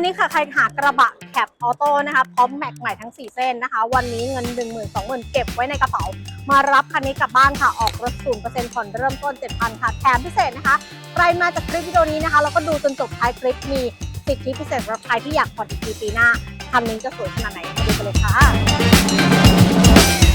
วันนี้ค่ะใครหากระบะแคปออโต้นะคะพร้อมแม็กใหม่ทั้ง 4 เส้นนะคะ วันนี้เงิน1 0 0 0 0 2 0 0 0 เก็บไว้ในกระเป๋า มารับคันนี้กลับบ้านค่ะ ออกรถ0%ผ่อนเริ่มต้น 7,000 ค่ะแถมพิเศษนะคะ ใครมาจากคลิปวิดีโอนี้นะคะแล้วก็ดูจนจบท้ายคลิปมีสิทธิพิเศษสำหรับใครที่อยากผ่อนอีกทีปีหน้าคันนี้จะสวยขนาดไหนมาดูกันเลยค่ะ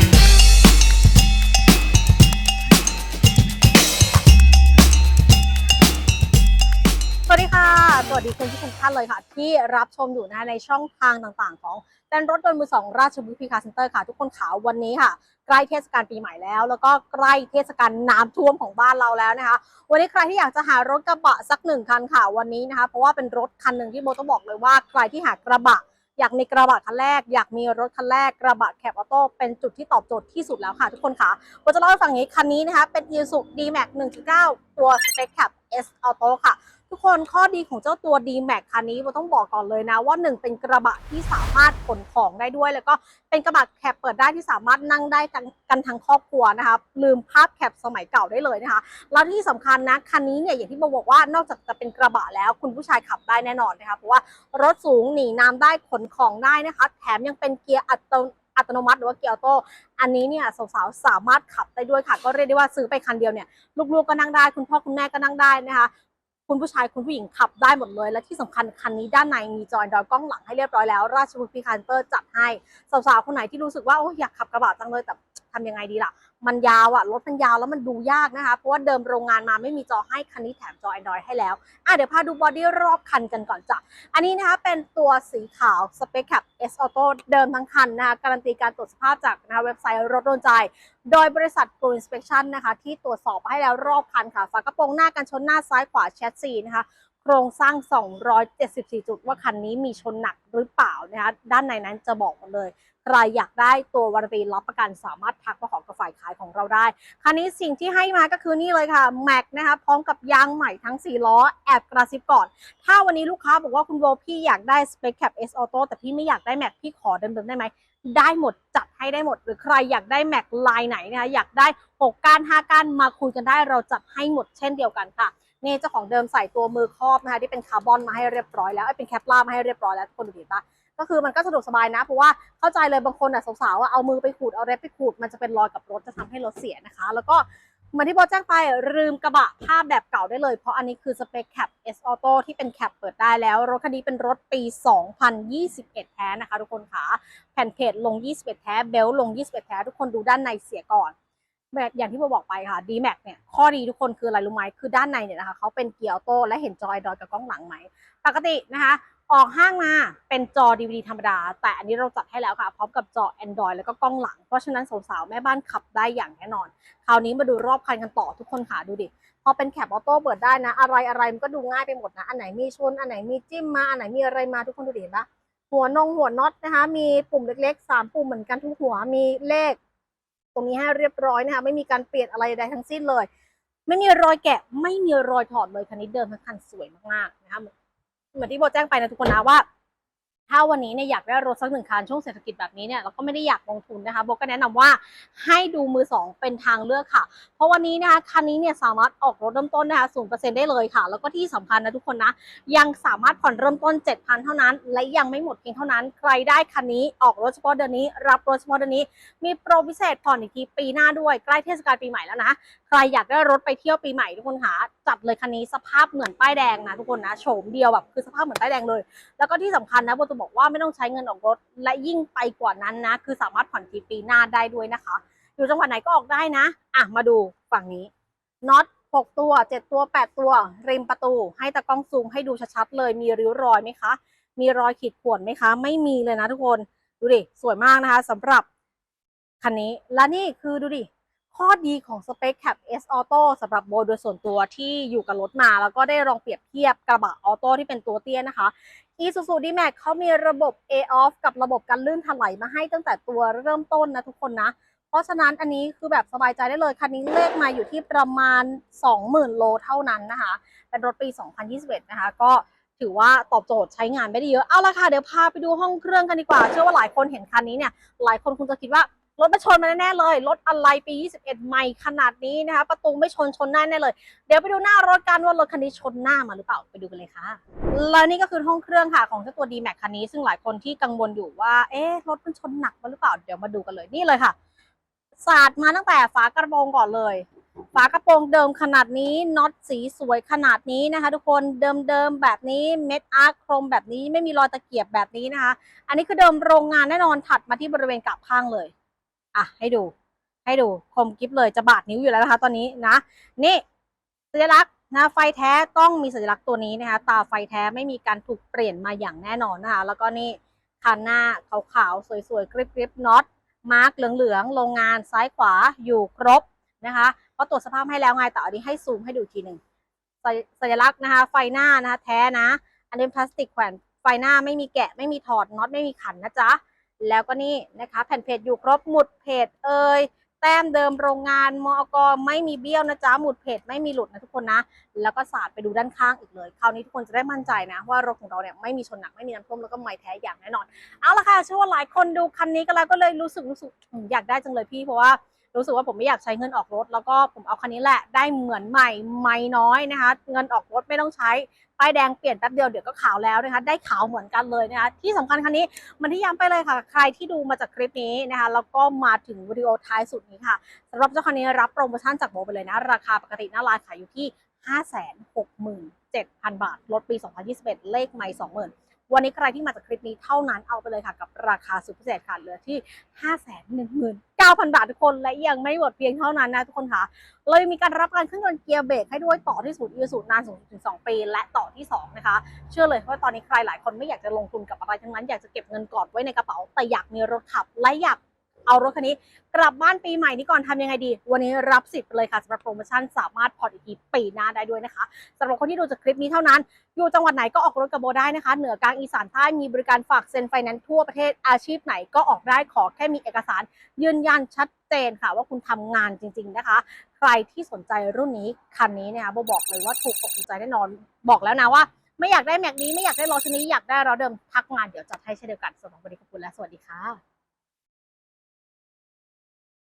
วัสดีค่ะ สวัสดีคุณผู้ชมท่านเลยค่ะ ที่รับชมอยู่นะในช่องทางต่างๆ ของแดนรถยนต์มือสองราชบุรีคาร์เซ็นเตอร์ค่ะ ทุกคนขาววันนี้ค่ะ ใกล้เทศกาลปีใหม่แล้ว แล้วก็ใกล้เทศกาลน้ำท่วมของบ้านเราแล้วนะคะ วันนี้ใครที่อยากจะหารถกระบะสักหนึ่งคันค่ะวันนี้นะคะ เพราะว่าเป็นรถคันหนึ่งที่โบต้องบอกเลยว่าใครที่หากระบะอยากมีกระบะคันแรก อยากมีรถคันแรก กระบะแคปออโต้เป็นจุดที่ตอบโจทย์ที่สุดแล้วค่ะทุกคนค่ะโบจะเล่าให้ฟังนี้คันนี้นะคะเป็น Isuzu D-Max 1.9 ตัว Spec Cap S Auto ค่ะ ทุกคนข้อดีของเจ้าตัว D-Max คันนี้โบต้องบอกก่อนเลยนะว่าหนึ่งเป็นกระบะที่สามารถขนของได้ด้วย แล้วก็เป็นกระบะแคปเปิดได้ที่สามารถนั่งได้กันทั้งครอบครัวนะคะลืมภาพแคปสมัยเก่าได้เลยนะคะแล้วที่สำคัญนะคันนี้เนี่ยอย่างที่โบบอกว่านอกจากจะเป็นกระบะแล้วคุณผู้ชายขับได้แน่นอนนะคะเพราะว่ารถสูงหนีน้ำได้ขนของได้นะคะ แถมยังเป็นเกียร์อัตโน อัตโนมัติหรือว่าเกียร์ออโต้อันนี้เนี่ยสาวๆสามารถขับได้ด้วยค่ะ ก็เรียกได้ว่าซื้อไปคันเดียวเนี่ยลูกๆก็นั่งได้คุณพ่อคุณแม่ก็นั่งได้นะคะคุณผู้ชายคุณผู้หญิงขับได้หมดเลย และที่สำคัญคันนี้ด้านในมีจอยดอยกล้องหลังให้เรียบร้อยแล้ว ราชบุรีคันเตอร์จัดให้สาวๆคนไหนที่รู้สึกว่าโอ้อยากขับกระบะจังเลยแต่ ทำยังไงดีล่ะ มันยาวอะรถมันยาวแล้วมันดูยากนะคะ เพราะว่าเดิมโรงงานมาไม่มีจอให้คันนี้แถมจอ Android ให้แล้วอะเดี๋ยวพาดูบอดี้รอบคันกันก่อนจ้ะ อันนี้นะคะเป็นตัวสีขาว Spec Cap S Auto เดิมทั้งคันนะคะการันตีการตรวจสภาพจากนะคะเว็บไซต์รถโดนใจ โดยบริษัท Pro Inspection นะคะที่ตรวจสอบมาให้แล้วรอบคันค่ะฝากระโปรงหน้ากันชนหน้าซ้ายขวาแชสซีนะคะ โครงสร้าง 274 จุด ว่าคันนี้มีชนหนักหรือเปล่านะคะด้านในนั้นจะบอกมดเลยใครอยากได้ตัววารันตีรับประกันสามารถทักมาขอกับฝ่ายขายของเราได้ คันนี้สิ่งที่ให้มาก็คือนี่เลยค่ะแม็กนะคะพร้อมกับยางใหม่ทั้ง 4 ล้อ แอบกระซิบก่อน ถ้าวันนี้ลูกค้าบอกว่าคุณโบพี่อยากได้ Spec Cap S Auto แต่พี่ไม่อยากได้แม็กพี่ขอเดิมๆได้ไหมได้หมดจัดให้ได้หมด หรือใครอยากได้แม็กลายไหนนะคะอยากได้6ก้าน5ก้านมาคุยกันได้เราจัดให้หมดเช่นเดียวกันค่ะ นี่เจ้าของเดิมใส่ตัวมือครอบนะคะที่เป็นคาร์บอนมาให้เรียบร้อยแล้วไอ้เป็นแคปลามาให้เรียบร้อยแล้วทุกคนดูดีปะก็คือมันก็สะดวกสบายนะ เพราะว่าเข้าใจเลยบางคนอะสาวๆอะเอามือไปขูดเอาเล็บไปขูดมันจะเป็นรอยกับรถจะทำให้รถเสียนะคะ แล้วก็เหมือนที่โบแจ้งไปลืมกระบะภาพแบบเก่าได้เลย เพราะอันนี้คือสเปคแคป S Auto ที่เป็นแคปเปิดได้แล้ว รถคันนี้เป็นรถปี 2021 แท้นะคะ ทุกคนค่ะแผ่นเพจลง 21 แท้เบลต์ลง 21 แท้ทุกคนดูด้านในเสียก่อน แบบอย่างที่โบบอกไปค่ะ D Max เนี่ยข้อดีทุกคนคืออะไรรู้ไหมคือด้านในเนี่ยนะคะเขาเป็นเกียร์ออโต้และเห็นจอยดอยกับกล้องหลังไหม ปกตินะคะ ออกห้างมาเป็นจอ DVD ธรรมดา แต่อันนี้เราจัดให้แล้วค่ะ พร้อมกับจอ Android แล้วก็กล้องหลัง เพราะฉะนั้นสาวๆแม่บ้านขับได้อย่างแน่นอน คราวนี้มาดูรอบคันกันต่อทุกคนค่ะดูดิพอเป็นแคปออโต้เปิดได้นะ อะไรอะไรมันก็ดูง่ายไปหมดนะอันไหนมีชนอันไหนมีจิ้มมาอันไหนมีอะไรมาทุกคนดูดิเห็นปะหัวนงหัวน็อตนะคะ มีปุ่มเล็กๆสามปุ่มเหมือนกันทุกหัวมีเลข ตรงนี้ให้เรียบร้อยนะคะ ไม่มีการเปลี่ยนอะไรใดทั้งสิ้นเลย ไม่มีรอยแกะ ไม่มีรอยถอดเลยคันนี้เดิมทั้งคันสวยมากๆนะคะ เหมือนที่โบแจ้งไปนะทุกคนนะว่า ถ้าวันนี้เนี่ยอยากได้รถสักหนึ่งคันช่วงเศรษฐกิจแบบนี้เนี่ยเราก็ไม่ได้อยากลงทุนนะคะโบก็แนะนำว่าให้ดูมือสองเป็นทางเลือกค่ะ เพราะวันนี้นะคะคันนี้เนี่ยสามารถออกรถเริ่มต้นนะคะศูนย์เปอร์เซ็นต์ได้เลยค่ะ แล้วก็ที่สำคัญนะทุกคนนะ ยังสามารถผ่อนเริ่มต้น 7,000 เท่านั้น และยังไม่หมดเพียงเท่านั้น ใครได้คันนี้ออกรถเฉพาะเดือนนี้ รับรถเฉพาะเดือนนี้ มีโปรพิเศษผ่อนอีกทีปีหน้าด้วยใกล้เทศกาลปีใหม่แล้วนะใครอยากได้รถไปเที่ยวปีใหม่ทุกคนคะ จัดเลยคันนี้สภาพเหมือนป้ายแดงนะทุกคนนะโฉมเดียวแบบคือสภาพเหมือนป้ายแดงเลย แล้วก็ที่สำคัญนะโบจะบอกว่าไม่ต้องใช้เงินออกรถและยิ่งไปกว่านั้นนะ คือสามารถผ่อนทีปีหน้าได้ด้วยนะคะ อยู่จังหวัดไหนก็ออกได้นะ อะมาดูฝั่งนี้น็อต6ตัว 7 ตัว 8 ตัว ริมประตู ให้ตะกล้องซูมให้ดูชัดๆเลย มีริ้วรอยไหมคะ มีรอยขีดข่วนไหมคะ ไม่มีเลยนะทุกคน ดูดิ สวยมากนะคะสำหรับคันนี้ และนี่คือดูดิ ข้อดีของ Spec Cap S Auto สำหรับโบโดยส่วนตัวที่อยู่กับรถมา แล้วก็ได้ลองเปรียบเทียบกระบะออโต้ที่เป็นตัวเตี้ยนะคะ Isuzu D-Max เขามีระบบ A-Off กับระบบการลื่นถลายมาให้ตั้งแต่ตัวเริ่มต้นนะทุกคนนะ เพราะฉะนั้นอันนี้คือแบบสบายใจได้เลย คันนี้เลขมาอยู่ที่ประมาณ 20,000 โลเท่านั้นนะคะ เป็นรถปี 2021 นะคะ ก็ถือว่าตอบโจทย์ใช้งานไม่ได้เยอะ เอาละค่ะ เดี๋ยวพาไปดูห้องเครื่องกันดีกว่า เชื่อว่าหลายคนเห็นคันนี้เนี่ย หลายคนคงจะคิดว่า รถมาชนมาแน่เลย รถอะไรปี 21 ใหม่ขนาดนี้นะคะ ประตูไม่ชนชนหน้าแน่เลย เดี๋ยวไปดูหน้ารถกันว่ารถคันนี้ชนหน้ามาหรือเปล่า ไปดูกันเลยค่ะ แล้วนี่ก็คือห้องเครื่องค่ะของเจ้าตัว D Max คันนี้ ซึ่งหลายคนที่กังวลอยู่ว่า เอ๊ะ รถมันชนหนักมาหรือเปล่า เดี๋ยวมาดูกันเลย นี่เลยค่ะ สาดมาตั้งแต่ฝากระโปรงก่อนเลย ฝากระโปรงเดิมขนาดนี้ น็อตสีสวยขนาดนี้นะคะ ทุกคน เดิมๆแบบนี้ เม็ดอาร์คโครมแบบนี้ ไม่มีรอยตะเกียบแบบนี้นะคะ อันนี้คือเดิมโรงงานแน่นอน ถัดมาที่บริเวณกับข้างเลย อะให้ดู ให้ดูคมกิฟเลยจะบาดนิ้วอยู่แล้วนะคะ ตอนนี้นะ นี่สัญลักษณ์นะไฟแท้ต้องมีสัญลักษณ์ตัวนี้นะคะ ตาไฟแท้ไม่มีการถูกเปลี่ยนมาอย่างแน่นอนนะคะ แล้วก็นี่คันหน้าขาวๆสวยๆกริบๆน็อตมาร์กเหลืองๆโรงงานซ้ายขวาอยู่ครบนะคะเพราะตรวจสภาพให้แล้วไงแต่อันนี้ให้ซูมให้ดูทีหนึ่งสัญสัญลักษณ์นะคะ ไฟหน้านะคะ แท้นะ อันนี้พลาสติกแขวนไฟหน้าไม่มีแกะไม่มีถอดน็อตไม่มีขันนะจ๊ะ แล้วก็นี่นะคะแผ่นเพจอยู่ครบหมุดเพจเอ่ยแต้มเดิมโรงงานมอกไม่มีเบี้ยวนะจ๊ะหมุดเพจไม่มีหลุดนะทุกคนนะ แล้วก็สาดไปดูด้านข้างอีกเลย คราวนี้ทุกคนจะได้มั่นใจนะ ว่ารถของเราเนี่ยไม่มีชนหนักไม่มีน้ำท่วมแล้วก็ไม่แท้อย่างแน่นอน เอาละค่ะเชื่อว่าหลายคนดูคันนี้กันแล้วก็เลยรู้สึกรู้สึกอืมอยากได้จังเลยพี่เพราะว่า รู้สึกว่าผมไม่อยากใช้เงินออกรถ แล้วก็ผมเอาคันนี้แหละได้เหมือนใหม่ไม่น้อยนะคะ เงินออกรถไม่ต้องใช้ป้ายแดงเปลี่ยนแป๊บเดียวเดี๋ยวก็ขาวแล้วนะคะ ได้ขาวเหมือนกันเลยนะคะ ที่สำคัญคันนี้มันที่ย้ำไปเลยค่ะ ใครที่ดูมาจากคลิปนี้นะคะ แล้วก็มาถึงวิดีโอท้ายสุดนี้ค่ะสำหรับเจ้าคันนี้รับโปรโมชั่นจากโบไปเลยนะ ราคาปกติหน้าร้านขายอยู่ที่ 567,000 บาท ลดปี 2021 เลขไม่20,000 วันนี้ใครที่มาจากคลิปนี้เท่านั้นเอาไปเลยค่ะกับราคาสุดพิเศษค่ะเหลือที่ 5 1 0 0 0 9,000 บาททุกคนและยังไม่หมดเพียงเท่านั้นนะทุกคนค่ะเลยมีการรับการเครื่องยนต์เกียร์เบรกให้ด้วยต่อที่ศูนย์อีสูนานสูงถึง 2 ปี และต่อที่ 2 นะคะ เชื่อเลยว่าตอนนี้ใครหลายคนไม่อยากจะลงทุนกับอะไรทั้งนั้นอยากจะเก็บเงินกอดไว้ในกระเป๋า แต่อยากมีรถขับและอยาก เอารถคันนี้กลับบ้านปีใหม่นี้ก่อนทำยังไงดี วันนี้รับสิทธิ์เลยค่ะสำหรับโปรโมชั่นสามารถผ่อนอีกทีปีหน้าได้ด้วยนะคะสำหรับคนที่ดูจากคลิปนี้เท่านั้น อยู่จังหวัดไหนก็ออกรถกับโบได้นะคะ เหนือกลางอีสานใต้มีบริการฝากเซ็นไฟแนนซ์ทั่วประเทศอาชีพไหนก็ออกได้ขอแค่มีเอกสาร ยืนยันชัดเจนค่ะว่าคุณทำงานจริง ๆนะคะ ใครที่สนใจรุ่นนี้คันนี้เนี่ยโบบอกเลยว่าถูกอกถูกใจแน่นอนบอกแล้วนะว่าไม่อยากได้แม็กนี้ไม่อยากได้รถชนิดนี้อยากได้รถเดิมทักงานเดี๋ยวจัดให้เช่นเดียวกันสำหรับวันนี้ขอบคุณและสวัสดีค่ะ